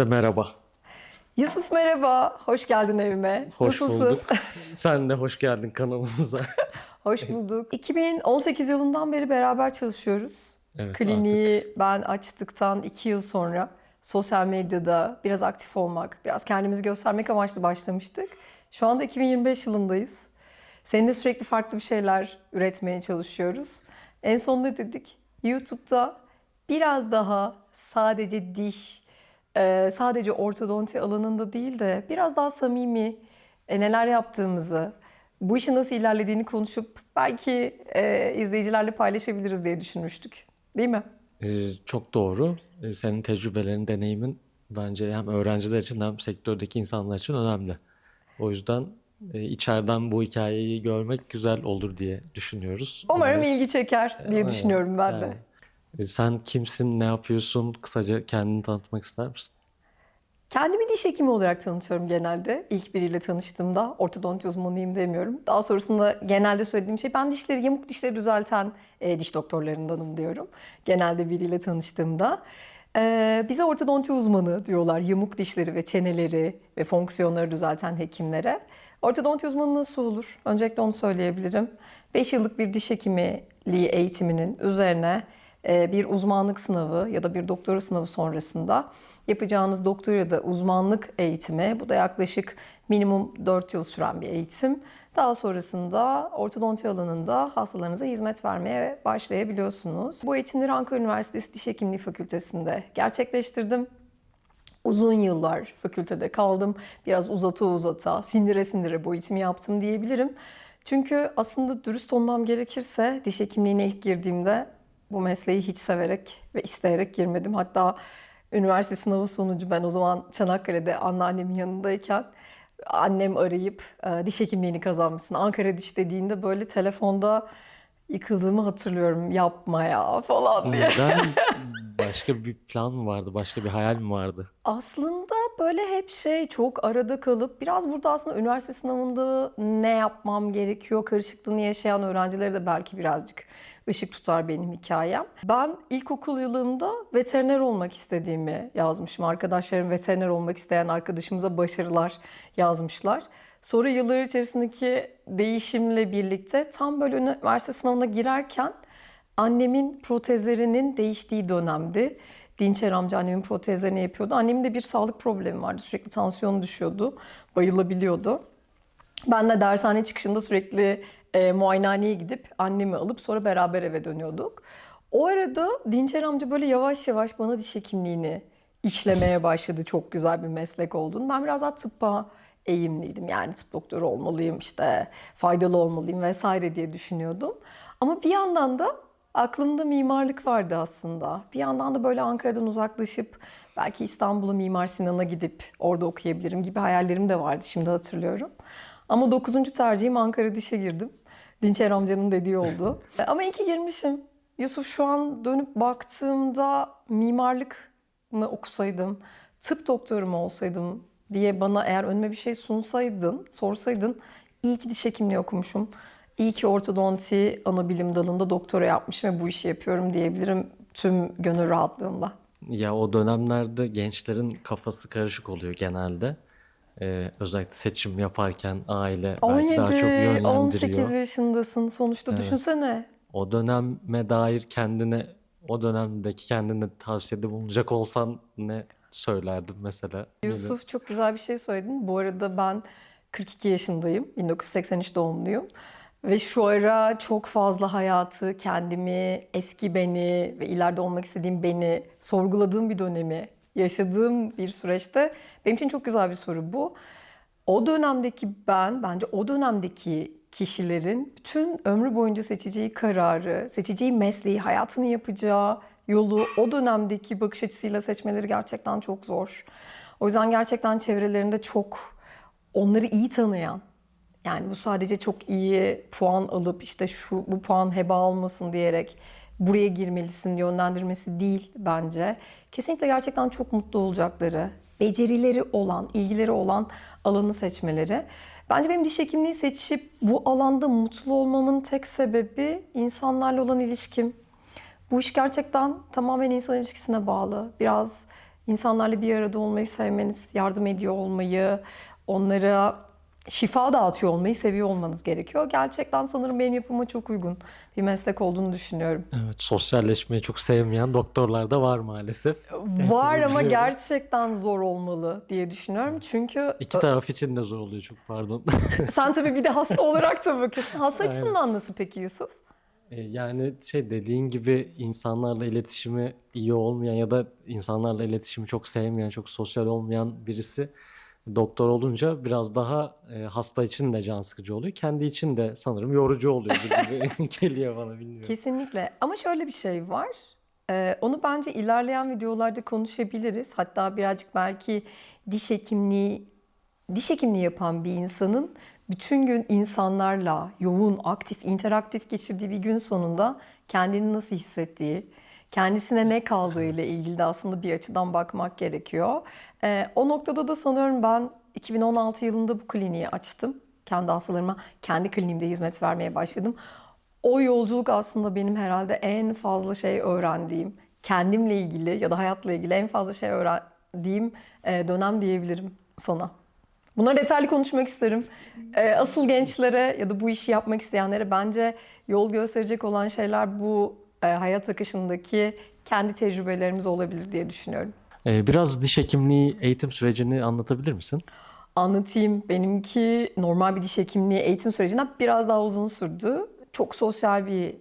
Herkese merhaba. Yusuf merhaba, hoş geldin evime. Hoş Nasılsın? bulduk. Sen de hoş geldin kanalımıza. Hoş bulduk. 2018 yılından beri beraber çalışıyoruz. Evet Kliniği ben açtıktan 2 yıl sonra sosyal medyada biraz aktif olmak, biraz kendimizi göstermek amaçlı başlamıştık. Şu anda 2025 yılındayız. Seninle sürekli farklı bir şeyler üretmeye çalışıyoruz. En son ne dedik? YouTube'da biraz daha sadece diş, sadece ortodonti alanında değil de biraz daha samimi e, neler yaptığımızı, bu işin nasıl ilerlediğini konuşup belki e, izleyicilerle paylaşabiliriz diye düşünmüştük. Değil mi? Çok doğru. Senin tecrübelerin, deneyimin bence hem öğrenciler için hem sektördeki insanlar için önemli. O yüzden e, içeriden bu hikayeyi görmek güzel olur diye düşünüyoruz. Umarım Umarız. ilgi çeker diye Aynen. düşünüyorum ben de. Yani, Sen kimsin, ne yapıyorsun? Kısaca kendini tanıtmak ister misin? Kendimi diş hekimi olarak tanıtıyorum genelde. İlk biriyle tanıştığımda ortodonti uzmanıyım demiyorum. Daha sonrasında genelde söylediğim şey ben dişleri, yamuk dişleri düzelten e, diş doktorlarındanım diyorum. Genelde biriyle tanıştığımda. E, bize ortodonti uzmanı diyorlar. Yamuk dişleri ve çeneleri ve fonksiyonları düzelten hekimlere. Ortodonti uzmanı nasıl olur? Öncelikle onu söyleyebilirim. 5 yıllık bir diş hekimliği eğitiminin üzerine bir uzmanlık sınavı ya da bir doktora sınavı sonrasında yapacağınız doktora da uzmanlık eğitimi, bu da yaklaşık minimum 4 yıl süren bir eğitim. Daha sonrasında ortodonti alanında hastalarınıza hizmet vermeye başlayabiliyorsunuz. Bu eğitimleri Ankara Üniversitesi Diş Hekimliği Fakültesi'nde gerçekleştirdim. Uzun yıllar fakültede kaldım. Biraz uzata uzata, sindire sindire bu eğitimi yaptım diyebilirim. Çünkü aslında dürüst olmam gerekirse diş hekimliğine ilk girdiğimde bu mesleği hiç severek ve isteyerek girmedim. Hatta üniversite sınavı sonucu ben o zaman Çanakkale'de anneannemin yanındayken annem arayıp e, diş hekimliğini kazanmışsın. Ankara diş dediğinde böyle telefonda yıkıldığımı hatırlıyorum. Yapma ya falan diye. Neden? Başka bir plan mı vardı? Başka bir hayal mi vardı? Aslında böyle hep şey çok arada kalıp biraz burada aslında üniversite sınavında ne yapmam gerekiyor karışıklığını yaşayan öğrencileri de belki birazcık ışık tutar benim hikayem. Ben ilkokul yılımda veteriner olmak istediğimi yazmışım. Arkadaşlarım veteriner olmak isteyen arkadaşımıza başarılar yazmışlar. Sonra yıllar içerisindeki değişimle birlikte tam böyle üniversite sınavına girerken annemin protezlerinin değiştiği dönemdi. Dinçer amca annemin protezlerini yapıyordu. Annemin de bir sağlık problemi vardı. Sürekli tansiyonu düşüyordu. Bayılabiliyordu. Ben de dershane çıkışında sürekli e, muayenehaneye gidip annemi alıp sonra beraber eve dönüyorduk. O arada Dinçer amca böyle yavaş yavaş bana diş hekimliğini işlemeye başladı. Çok güzel bir meslek olduğunu. Ben biraz daha tıbba eğimliydim. Yani tıp doktoru olmalıyım, işte faydalı olmalıyım vesaire diye düşünüyordum. Ama bir yandan da aklımda mimarlık vardı aslında. Bir yandan da böyle Ankara'dan uzaklaşıp belki İstanbul'a Mimar Sinan'a gidip orada okuyabilirim gibi hayallerim de vardı şimdi hatırlıyorum. Ama 9. tercihim Ankara Diş'e girdim. Dinçer amcanın dediği oldu. Ama iyi ki girmişim. Yusuf şu an dönüp baktığımda mimarlık mı okusaydım, tıp doktoru mu olsaydım diye bana eğer önüme bir şey sunsaydın, sorsaydın iyi ki diş hekimliği okumuşum. İyi ki ortodonti ana bilim dalında doktora yapmışım ve bu işi yapıyorum diyebilirim tüm gönül rahatlığımla. Ya o dönemlerde gençlerin kafası karışık oluyor genelde. Ee, özellikle seçim yaparken aile belki daha çok 17, 18 yönlendiriyor. yaşındasın sonuçta düşünsene. O döneme dair kendine, o dönemdeki kendine tavsiyede bulunacak olsan ne söylerdin mesela? Yusuf çok güzel bir şey söyledin. Bu arada ben 42 yaşındayım. 1983 doğumluyum. Ve şu ara çok fazla hayatı, kendimi, eski beni ve ileride olmak istediğim beni sorguladığım bir dönemi yaşadığım bir süreçte benim için çok güzel bir soru bu. O dönemdeki ben, bence o dönemdeki kişilerin bütün ömrü boyunca seçeceği kararı, seçeceği mesleği, hayatını yapacağı yolu o dönemdeki bakış açısıyla seçmeleri gerçekten çok zor. O yüzden gerçekten çevrelerinde çok onları iyi tanıyan, yani bu sadece çok iyi puan alıp işte şu bu puan heba olmasın diyerek buraya girmelisin yönlendirmesi değil bence. Kesinlikle gerçekten çok mutlu olacakları, becerileri olan, ilgileri olan alanı seçmeleri. Bence benim diş hekimliği seçip bu alanda mutlu olmamın tek sebebi insanlarla olan ilişkim. Bu iş gerçekten tamamen insan ilişkisine bağlı. Biraz insanlarla bir arada olmayı sevmeniz, yardım ediyor olmayı, onlara şifa dağıtıyor olmayı seviyor olmanız gerekiyor. Gerçekten sanırım benim yapıma çok uygun bir meslek olduğunu düşünüyorum. Evet, sosyalleşmeyi çok sevmeyen doktorlar da var maalesef. Var ama gerçekten zor olmalı diye düşünüyorum. Çünkü İki taraf için de zor oluyor çok pardon. sen tabii bir de hasta olarak da bakıyorsun. Hasta Aynen. açısından nasıl peki Yusuf? E, Yani şey dediğin gibi insanlarla iletişimi iyi olmayan ya da insanlarla iletişimi çok sevmeyen, çok sosyal olmayan birisi doktor olunca biraz daha e, hasta için de can sıkıcı oluyor. Kendi için de sanırım yorucu oluyor gibi geliyor bana bilmiyorum. Kesinlikle. Ama şöyle bir şey var. Ee, onu bence ilerleyen videolarda konuşabiliriz. Hatta birazcık belki diş hekimliği diş hekimliği yapan bir insanın bütün gün insanlarla yoğun, aktif, interaktif geçirdiği bir gün sonunda kendini nasıl hissettiği, kendisine ne kaldığı ile ilgili de aslında bir açıdan bakmak gerekiyor. Ee, o noktada da sanıyorum ben 2016 yılında bu kliniği açtım. Kendi hastalarıma, kendi kliniğimde hizmet vermeye başladım. O yolculuk aslında benim herhalde en fazla şey öğrendiğim, kendimle ilgili ya da hayatla ilgili en fazla şey öğrendiğim e, dönem diyebilirim sana. Bunları detaylı konuşmak isterim. E, Asıl gençlere ya da bu işi yapmak isteyenlere bence yol gösterecek olan şeyler bu e, hayat akışındaki kendi tecrübelerimiz olabilir diye düşünüyorum. E, biraz diş hekimliği eğitim sürecini anlatabilir misin? Anlatayım. Benimki normal bir diş hekimliği eğitim sürecinden biraz daha uzun sürdü. Çok sosyal bir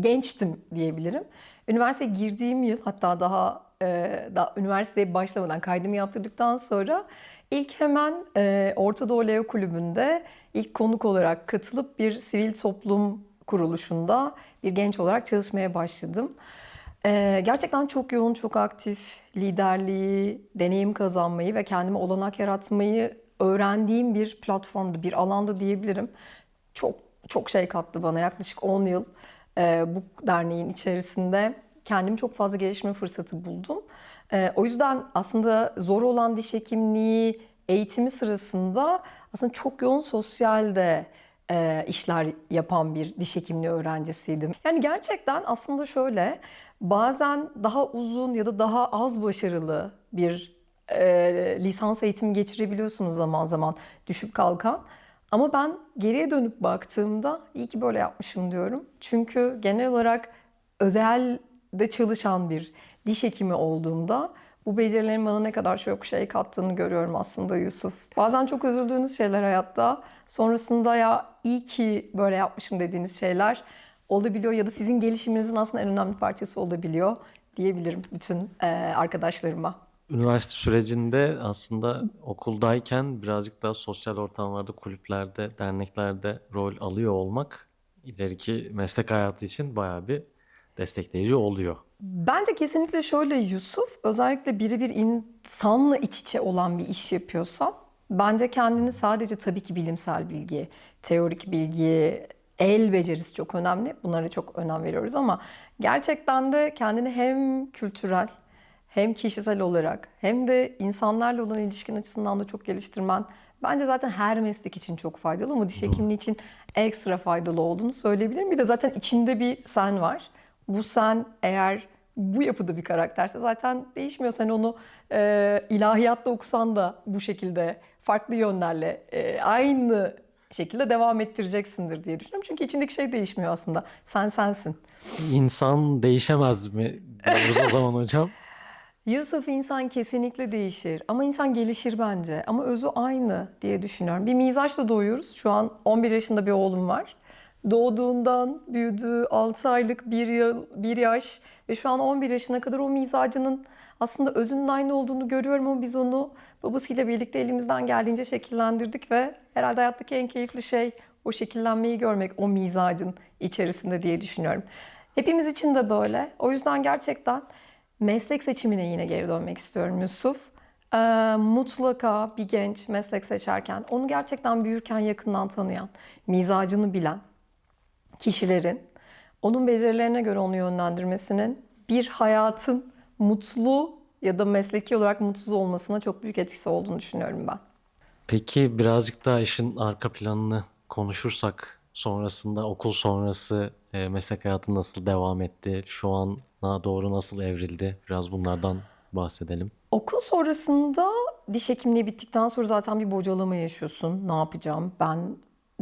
gençtim diyebilirim. Üniversiteye girdiğim yıl hatta daha, e, daha üniversiteye başlamadan kaydımı yaptırdıktan sonra ilk hemen e, Orta Doğu Leo Kulübü'nde ilk konuk olarak katılıp bir sivil toplum kuruluşunda bir genç olarak çalışmaya başladım. Ee, gerçekten çok yoğun, çok aktif liderliği, deneyim kazanmayı ve kendime olanak yaratmayı öğrendiğim bir platformdu, bir alanda diyebilirim. Çok çok şey kattı bana. Yaklaşık 10 yıl e, bu derneğin içerisinde kendimi çok fazla gelişme fırsatı buldum. E, o yüzden aslında zor olan diş hekimliği eğitimi sırasında aslında çok yoğun sosyal de e, işler yapan bir diş hekimliği öğrencisiydim. Yani gerçekten aslında şöyle bazen daha uzun ya da daha az başarılı bir e, lisans eğitimi geçirebiliyorsunuz zaman zaman düşüp kalkan. Ama ben geriye dönüp baktığımda iyi ki böyle yapmışım diyorum. Çünkü genel olarak özelde çalışan bir diş hekimi olduğumda bu becerilerin bana ne kadar çok şey kattığını görüyorum aslında Yusuf. Bazen çok üzüldüğünüz şeyler hayatta. Sonrasında ya iyi ki böyle yapmışım dediğiniz şeyler olabiliyor ya da sizin gelişiminizin aslında en önemli parçası olabiliyor diyebilirim bütün e, arkadaşlarıma. Üniversite sürecinde aslında okuldayken birazcık daha sosyal ortamlarda, kulüplerde, derneklerde rol alıyor olmak ileriki meslek hayatı için bayağı bir destekleyici oluyor. Bence kesinlikle şöyle Yusuf, özellikle birebir insanla iç içe olan bir iş yapıyorsan, bence kendini sadece tabii ki bilimsel bilgi, teorik bilgi, el becerisi çok önemli. Bunlara çok önem veriyoruz ama gerçekten de kendini hem kültürel hem kişisel olarak hem de insanlarla olan ilişkin açısından da çok geliştirmen bence zaten her meslek için çok faydalı ama diş hekimliği için ekstra faydalı olduğunu söyleyebilirim. Bir de zaten içinde bir sen var. Bu sen eğer bu yapıda bir karakterse zaten değişmiyor. Sen onu e, ilahiyatta okusan da bu şekilde farklı yönlerle e, aynı şekilde devam ettireceksindir diye düşünüyorum. Çünkü içindeki şey değişmiyor aslında. Sen sensin. İnsan değişemez mi diyoruz o zaman hocam? Yusuf insan kesinlikle değişir ama insan gelişir bence ama özü aynı diye düşünüyorum. Bir mizaçla doğuyoruz. Şu an 11 yaşında bir oğlum var. Doğduğundan büyüdüğü 6 aylık bir yıl, bir yaş ve şu an 11 yaşına kadar o mizacının aslında özünün aynı olduğunu görüyorum ama biz onu babasıyla birlikte elimizden geldiğince şekillendirdik ve herhalde hayattaki en keyifli şey o şekillenmeyi görmek o mizacın içerisinde diye düşünüyorum. Hepimiz için de böyle. O yüzden gerçekten meslek seçimine yine geri dönmek istiyorum Yusuf. Ee, mutlaka bir genç meslek seçerken onu gerçekten büyürken yakından tanıyan, mizacını bilen kişilerin onun becerilerine göre onu yönlendirmesinin bir hayatın mutlu ya da mesleki olarak mutsuz olmasına çok büyük etkisi olduğunu düşünüyorum ben. Peki birazcık daha işin arka planını konuşursak sonrasında okul sonrası e, meslek hayatı nasıl devam etti? Şu ana doğru nasıl evrildi? Biraz bunlardan bahsedelim. Okul sonrasında diş hekimliği bittikten sonra zaten bir bocalama yaşıyorsun. Ne yapacağım? Ben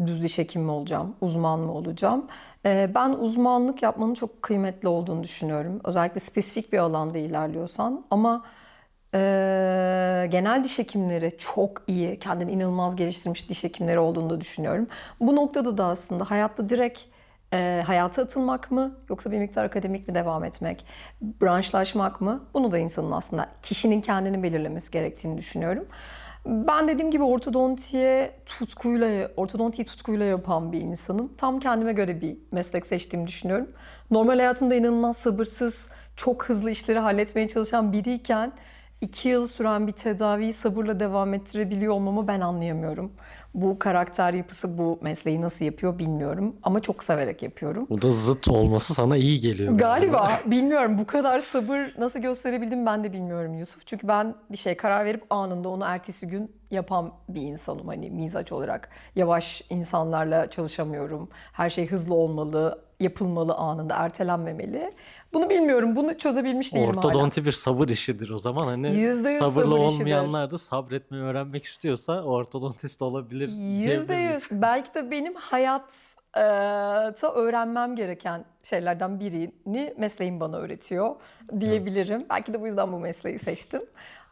düz diş hekimi mi olacağım? Uzman mı olacağım? Ee, ben uzmanlık yapmanın çok kıymetli olduğunu düşünüyorum. Özellikle spesifik bir alanda ilerliyorsan. Ama e, genel diş hekimleri çok iyi, kendini inanılmaz geliştirmiş diş hekimleri olduğunu da düşünüyorum. Bu noktada da aslında hayatta direkt e, hayata atılmak mı yoksa bir miktar akademik mi devam etmek, branşlaşmak mı? Bunu da insanın aslında kişinin kendini belirlemesi gerektiğini düşünüyorum. Ben dediğim gibi ortodontiye tutkuyla, ortodontiyi tutkuyla yapan bir insanım. Tam kendime göre bir meslek seçtiğimi düşünüyorum. Normal hayatımda inanılmaz sabırsız, çok hızlı işleri halletmeye çalışan biriyken iki yıl süren bir tedaviyi sabırla devam ettirebiliyor olmamı ben anlayamıyorum. Bu karakter yapısı bu mesleği nasıl yapıyor bilmiyorum ama çok severek yapıyorum. Bu da zıt olması sana iyi geliyor. Galiba bilmiyorum bu kadar sabır nasıl gösterebildim ben de bilmiyorum Yusuf. Çünkü ben bir şey karar verip anında onu ertesi gün yapan bir insanım. Hani mizaç olarak yavaş insanlarla çalışamıyorum. Her şey hızlı olmalı, yapılmalı anında, ertelenmemeli. Bunu bilmiyorum. Bunu çözebilmiş değilim hala. Ortodonti bir sabır işidir o zaman. Hani Yüzde yüz sabırlı sabır işidir. olmayanlar da sabretmeyi öğrenmek istiyorsa ortodontist olabilir Yüzde yüz. Belki de benim hayatta öğrenmem gereken şeylerden birini mesleğim bana öğretiyor diyebilirim. Belki de bu yüzden bu mesleği seçtim.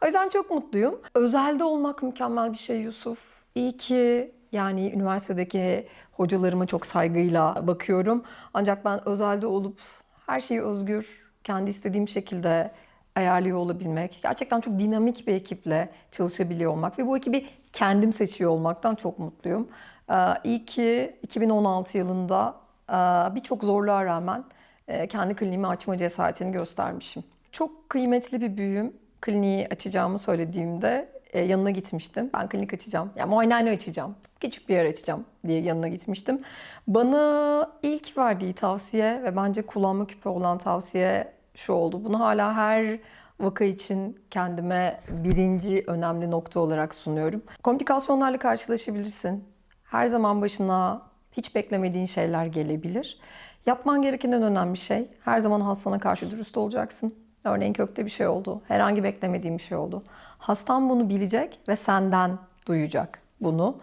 O yüzden çok mutluyum. Özelde olmak mükemmel bir şey Yusuf. İyi ki yani üniversitedeki hocalarıma çok saygıyla bakıyorum. Ancak ben özelde olup her şeyi özgür, kendi istediğim şekilde ayarlıyor olabilmek, gerçekten çok dinamik bir ekiple çalışabiliyor olmak ve bu ekibi kendim seçiyor olmaktan çok mutluyum. Ee, İyi ki 2016 yılında e, birçok zorluğa rağmen e, kendi kliniğimi açma cesaretini göstermişim. Çok kıymetli bir büyüğüm. Kliniği açacağımı söylediğimde e, yanına gitmiştim. Ben klinik açacağım, yani muayenehane açacağım, küçük bir yer açacağım diye yanına gitmiştim. Bana ilk verdiği tavsiye ve bence kullanma küpe olan tavsiye şu oldu. Bunu hala her vaka için kendime birinci önemli nokta olarak sunuyorum. Komplikasyonlarla karşılaşabilirsin. Her zaman başına hiç beklemediğin şeyler gelebilir. Yapman gereken en önemli şey her zaman hastana karşı dürüst olacaksın. Örneğin kökte bir şey oldu. Herhangi beklemediğim bir şey oldu. Hastan bunu bilecek ve senden duyacak bunu.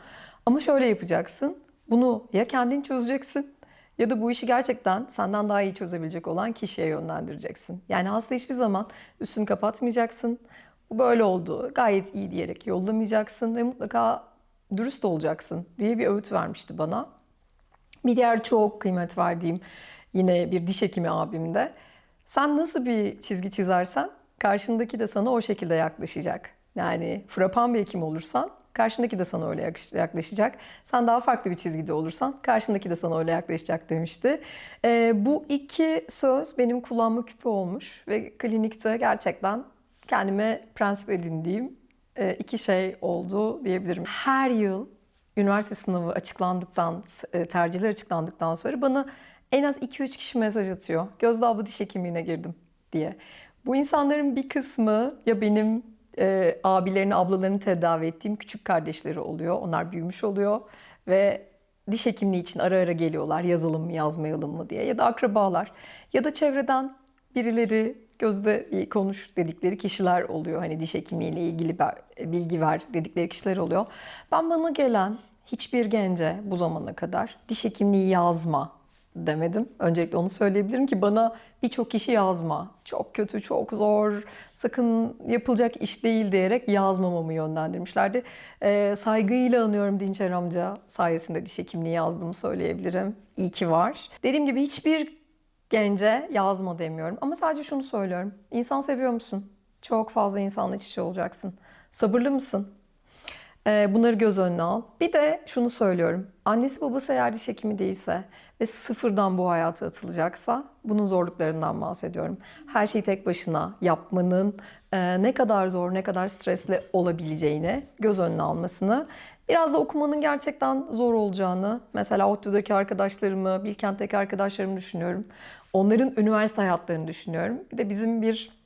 Ama şöyle yapacaksın. Bunu ya kendin çözeceksin ya da bu işi gerçekten senden daha iyi çözebilecek olan kişiye yönlendireceksin. Yani hasta hiçbir zaman üstünü kapatmayacaksın. Bu böyle oldu, gayet iyi diyerek yollamayacaksın ve mutlaka dürüst olacaksın diye bir öğüt vermişti bana. Bir diğer çok kıymet verdiğim yine bir diş hekimi abim de sen nasıl bir çizgi çizersen karşındaki de sana o şekilde yaklaşacak. Yani frapan bir hekim olursan karşındaki de sana öyle yaklaşacak. Sen daha farklı bir çizgide olursan karşındaki de sana öyle yaklaşacak demişti. Ee, bu iki söz benim kullanma küpü olmuş ve klinikte gerçekten kendime prensip edindiğim e, iki şey oldu diyebilirim. Her yıl üniversite sınavı açıklandıktan, e, tercihler açıklandıktan sonra bana en az 2-3 kişi mesaj atıyor. Gözde abla diş hekimliğine girdim diye. Bu insanların bir kısmı ya benim e, abilerini, ablalarını tedavi ettiğim küçük kardeşleri oluyor. Onlar büyümüş oluyor ve diş hekimliği için ara ara geliyorlar yazalım mı yazmayalım mı diye ya da akrabalar ya da çevreden birileri gözde bir konuş dedikleri kişiler oluyor. Hani diş hekimliği ile ilgili bilgi ver dedikleri kişiler oluyor. Ben bana gelen hiçbir gence bu zamana kadar diş hekimliği yazma demedim. Öncelikle onu söyleyebilirim ki bana birçok kişi yazma. Çok kötü, çok zor, sakın yapılacak iş değil diyerek yazmamamı yönlendirmişlerdi. Ee, saygıyla anıyorum Dinçer amca sayesinde diş hekimliği yazdığımı söyleyebilirim. İyi ki var. Dediğim gibi hiçbir gence yazma demiyorum. Ama sadece şunu söylüyorum. İnsan seviyor musun? Çok fazla insanla iç içe olacaksın. Sabırlı mısın? Ee, Bunları göz önüne al. Bir de şunu söylüyorum. Annesi babası eğer diş hekimi değilse ve sıfırdan bu hayata atılacaksa bunun zorluklarından bahsediyorum. Her şeyi tek başına yapmanın e, ne kadar zor, ne kadar stresli olabileceğini göz önüne almasını, biraz da okumanın gerçekten zor olacağını, mesela ODTÜ'deki arkadaşlarımı, Bilkent'teki arkadaşlarımı düşünüyorum. Onların üniversite hayatlarını düşünüyorum. Bir de bizim bir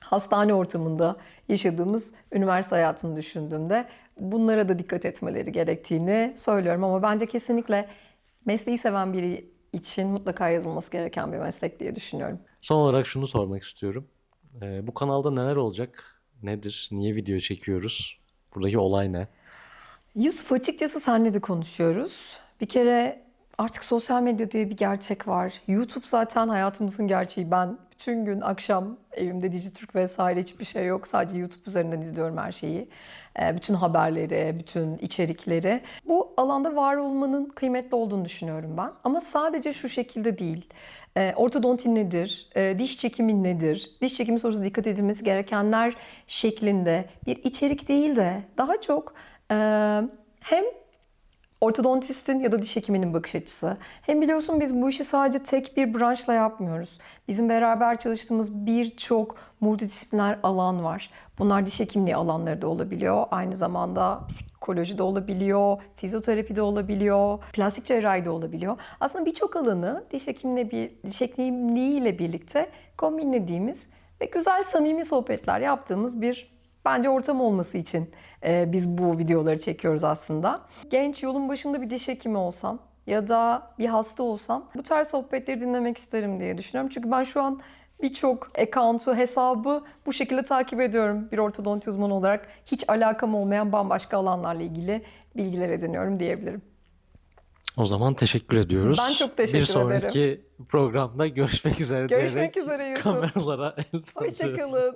hastane ortamında yaşadığımız üniversite hayatını düşündüğümde bunlara da dikkat etmeleri gerektiğini söylüyorum. Ama bence kesinlikle mesleği seven biri için mutlaka yazılması gereken bir meslek diye düşünüyorum. Son olarak şunu sormak istiyorum. Ee, bu kanalda neler olacak? Nedir? Niye video çekiyoruz? Buradaki olay ne? Yusuf açıkçası seninle de konuşuyoruz. Bir kere artık sosyal medya diye bir gerçek var. YouTube zaten hayatımızın gerçeği. Ben bütün gün akşam evimde Dijitürk vesaire hiçbir şey yok. Sadece YouTube üzerinden izliyorum her şeyi. Ee, Bütün haberleri, bütün içerikleri. Bu alanda var olmanın kıymetli olduğunu düşünüyorum ben. Ama sadece şu şekilde değil. Ee, Ortodonti nedir? Ee, Diş çekimi nedir? Diş çekimi sonrası dikkat edilmesi gerekenler şeklinde bir içerik değil de daha çok e, hem ortodontistin ya da diş hekiminin bakış açısı. Hem biliyorsun biz bu işi sadece tek bir branşla yapmıyoruz. Bizim beraber çalıştığımız birçok multidisipliner alan var. Bunlar diş hekimliği alanları da olabiliyor. Aynı zamanda psikoloji de olabiliyor, fizyoterapi de olabiliyor, plastik cerrahi de olabiliyor. Aslında birçok alanı diş hekimliği, bir, diş hekimliğiyle birlikte kombinlediğimiz ve güzel samimi sohbetler yaptığımız bir bence ortam olması için e, biz bu videoları çekiyoruz aslında. Genç yolun başında bir diş hekimi olsam ya da bir hasta olsam bu tarz sohbetleri dinlemek isterim diye düşünüyorum. Çünkü ben şu an birçok account'u, hesabı bu şekilde takip ediyorum bir ortodonti uzmanı olarak. Hiç alakam olmayan bambaşka alanlarla ilgili bilgiler ediniyorum diyebilirim. O zaman teşekkür ediyoruz. Ben çok teşekkür Bir sonraki programda görüşmek üzere Görüşmek üzere Yusuf. kameralara el. Hoşçakalın.